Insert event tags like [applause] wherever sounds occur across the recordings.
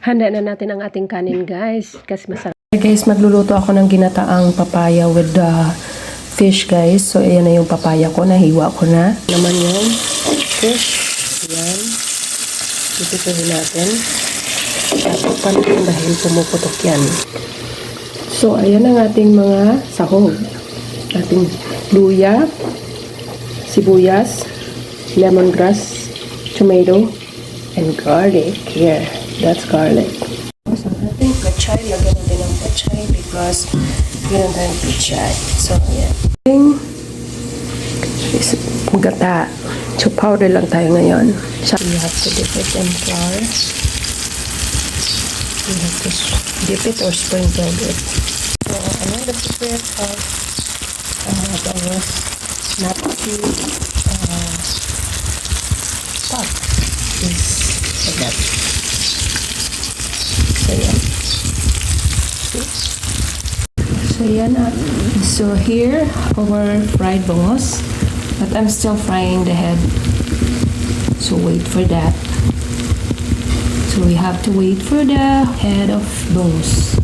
Handa na natin ang ating kanin guys kasi masarap. Guys, magluluto ako ng ginataang papaya with the fish guys. So, ayan na yung papaya ko. Nahiwa ko na. Naman yung fish. Ayan. Itutuhin natin. Tatakpan natin dahil pumuputok yan. So, ayan ang ating mga sahog. Ating luya, sibuyas, lemongrass, tomato, and garlic. Here, that's garlic. So, ating pechay, lagyan natin ng pechay because meron tayong pechay. So. Ating is gata. So, powder lang tayo ngayon. So, we have to dip it in flour. We have to dip it or sprinkle it. So, another secret of uh, the to uh, pot is like that. So, yeah. So, yan. So, here, our fried bongos. But I'm still frying the head. So, wait for that. So, we have to wait for the head of bongos.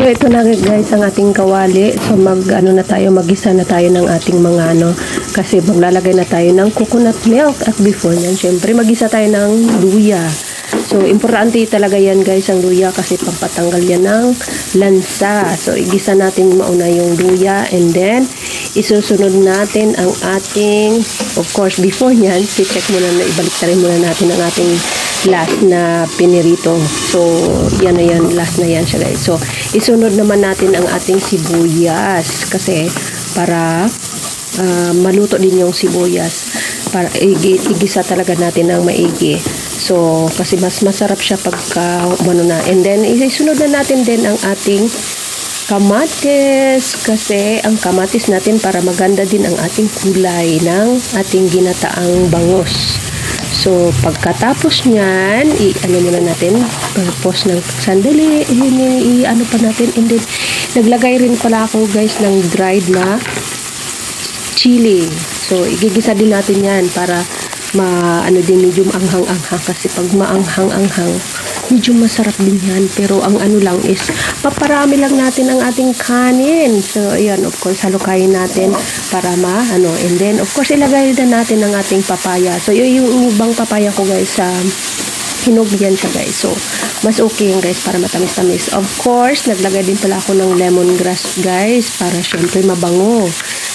So, ito na guys ang ating kawali. So, mag, ano na tayo, magisa na tayo ng ating mga ano. Kasi maglalagay na tayo ng coconut milk. At before yan, syempre, magisa tayo ng luya. So, importante talaga yan guys, ang luya kasi pampatanggal yan ng lansa. So, igisa natin mauna yung luya and then, isusunod natin ang ating, of course, before yan, si-check muna na, ibalik na rin muna natin ang ating last na pinirito. So, yan na yan, last na yan siya guys. So, isunod naman natin ang ating sibuyas kasi para ah, maluto din yung sibuyas para igi- igisa talaga natin ng maigi. So, kasi mas masarap siya pagka ano na. And then, isunod na natin din ang ating kamatis kasi ang kamatis natin para maganda din ang ating kulay ng ating ginataang bangos. So, pagkatapos niyan, i-ano muna natin, pagpos ng sandali, i-ano pa natin, and then, naglagay rin pala ako guys ng dried na chili. So, igigisa din natin yan para ma ano din medyo anghang-anghang kasi pag maanghang-anghang medyo masarap din yan pero ang ano lang is paparami lang natin ang ating kanin so ayan of course halukayin natin para ma ano and then of course ilagay din natin ang ating papaya so yun yung ibang papaya ko guys sa hinog yan siya guys. So, mas okay yan guys para matamis-tamis. Of course, naglagay din pala ako ng lemongrass guys para syempre mabango.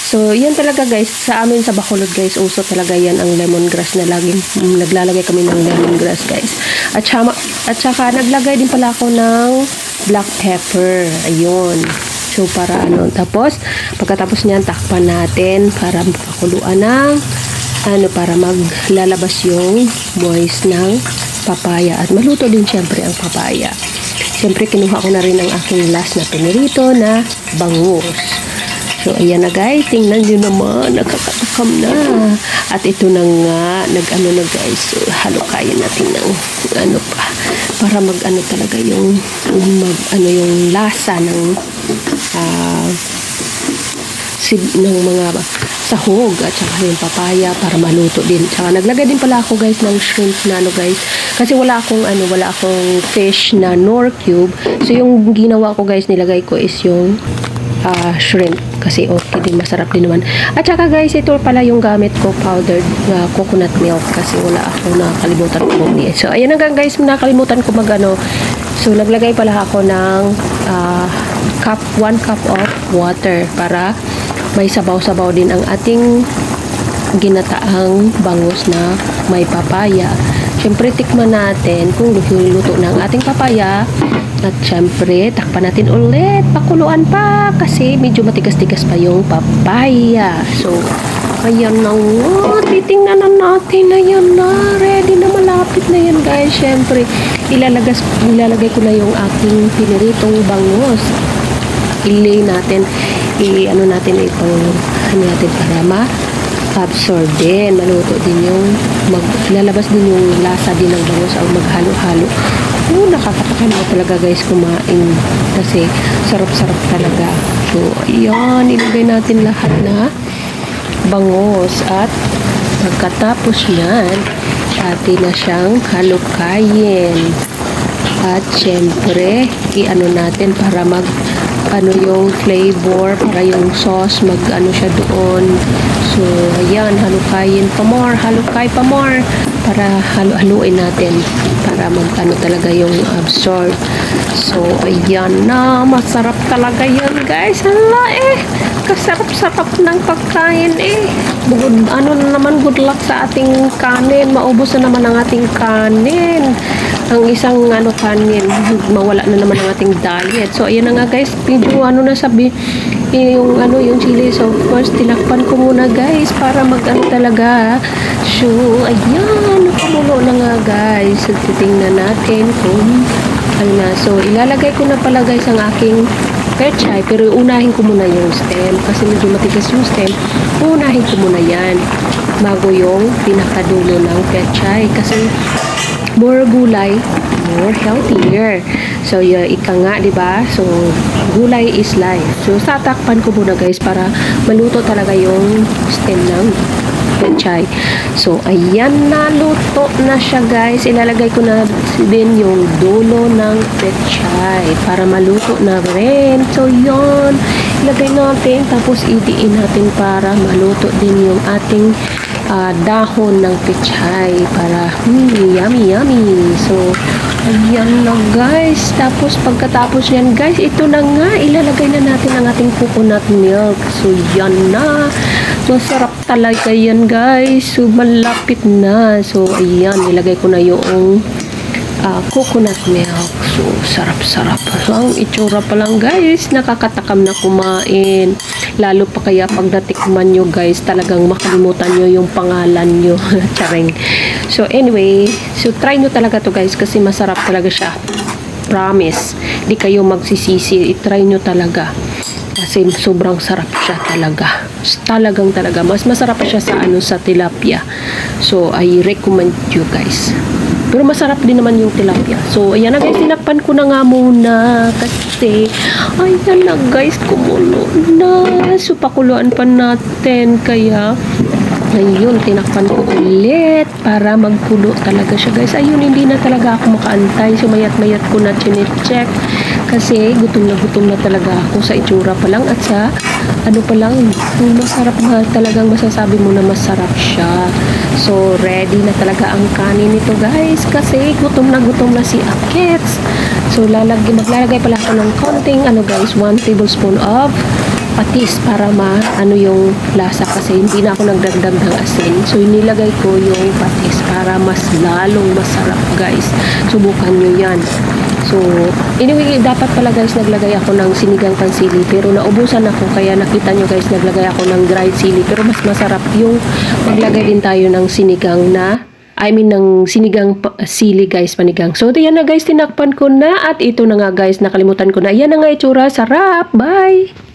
So, yan talaga guys. Sa amin sa Bacolod guys, uso talaga yan ang lemongrass na laging mm, naglalagay kami ng lemongrass guys. At saka, at saka naglagay din pala ako ng black pepper. Ayun. So, para ano. Tapos, pagkatapos niyan, takpan natin para pakuluan ng ano para maglalabas yung moist ng papaya at maluto din syempre ang papaya. Syempre kinuha ko na rin ang aking last na pinirito na bangus. So ayan na guys, tingnan nyo naman, nakakatakam na. At ito na nga, nag-ano na guys, so halukayin natin ng ano pa para mag-ano talaga yung mag, ano yung lasa ng ah sig ng mga sahog at saka yung papaya para maluto din. Tsaka naglagay din pala ako guys ng shrimp na ano guys. Kasi wala akong ano, wala akong fish na nor cube. So yung ginawa ko guys, nilagay ko is yung ah, shrimp. Kasi okay din, masarap din naman. At saka guys, ito pala yung gamit ko powdered na coconut milk kasi wala ako nakalimutan ko bumili. So ayan hanggang guys, nakalimutan ko magano. So naglagay pala ako ng ah, cup, 1 cup of water para may sabaw-sabaw din ang ating ginataang bangus na may papaya. Siyempre, tikman natin kung luto ang ating papaya. At siyempre, takpan natin ulit. Pakuluan pa kasi medyo matigas-tigas pa yung papaya. So, ayan na nga. Titingnan na natin. Ayan na. Ready na malapit na yan guys. Siyempre, ilalagas, ilalagay ko na yung aking piniritong bangus ilay natin i ano natin itong ano natin para ma absorb din maluto din yung mag lalabas din yung lasa din ng bangus o maghalo-halo. Oh nakakatakam na talaga guys kumain kasi sarap-sarap talaga. So ayan ilagay natin lahat na bangus at pagkatapos yan atin na siyang halukayin. At syempre, i-ano natin para mag ano yung flavor para yung sauce mag ano siya doon. So ayan halukayin pa more halukay pa more. Para halu-haluin natin para mag ano talaga yung absorb. So ayan na masarap talaga yan guys. Hala eh. Kasarap-sarap ng pagkain eh. Bukod, ano na naman good luck sa ating kanin. Maubos na naman ang ating kanin ang isang ano kanin mawala na naman ang ating diet. So ayan na nga guys. Medyo ano na sabi yung ano yung chili. So of course tinakpan ko muna guys para mag ano talaga. So ayan nakumulo na nga guys. So titingnan natin kung ano na. So ilalagay ko na pala guys ang aking pechay. Pero unahin ko muna yung stem. Kasi medyo matigas yung stem. Unahin ko muna yan bago yung pinakadulo ng pechay. Kasi more gulay, more healthier. So, yung ika nga, di ba? So, gulay is life. So, tatakpan ko muna guys para maluto talaga yung stem ng pechay. So, ayan na, luto na siya guys. Ilalagay ko na din yung dulo ng pechay para maluto na rin. So, yun. Ilagay natin, tapos idiin natin para maluto din yung ating ah, dahon ng pechay para hmm, yummy yummy. So ayan na guys. Tapos pagkatapos yan guys ito na nga. Ilalagay na natin ang ating coconut milk. So yan na. Masarap talaga yan guys. So malapit na. So ayan ilagay ko na yung ah, coconut milk. So, sarap-sarap. So, ang itsura pa lang guys, nakakatakam na kumain. Lalo pa kaya pag natikman nyo guys, talagang makalimutan nyo yung pangalan nyo. [laughs] Charing. So, anyway, so try nyo talaga to guys kasi masarap talaga siya. Promise. Di kayo magsisisi. I-try nyo talaga. Kasi sobrang sarap siya talaga. Talagang talaga. Mas masarap siya sa ano sa tilapia. So, I recommend you guys. Pero masarap din naman yung tilapia. So, ayan na guys, tinakpan ko na nga muna kasi, ayan na guys, kumulo na. So, pakuluan pa natin. Kaya, ayun, tinakpan ko ulit para magkulo talaga siya guys. Ayun, hindi na talaga ako makaantay. So, mayat-mayat ko na chinecheck kasi gutom na gutom na talaga ako sa itsura pa lang at sa ano pa lang, masarap na talagang masasabi mo na masarap siya. So, ready na talaga ang kanin nito guys kasi gutom na gutom na si Akets. So, lalagay, maglalagay pala ako ng konting ano guys, 1 tablespoon of patis para ma ano yung lasa kasi hindi na ako nagdagdag ng asin. So, inilagay ko yung patis para mas lalong masarap guys. Subukan nyo yan. So, anyway, dapat pala guys naglagay ako ng sinigang pansili pero naubusan ako kaya nakita nyo guys naglagay ako ng dried sili pero mas masarap yung maglagay din tayo ng sinigang na I mean, ng sinigang sili guys, panigang. So, yan na guys, tinakpan ko na at ito na nga guys, nakalimutan ko na. Yan na nga itsura, sarap, bye!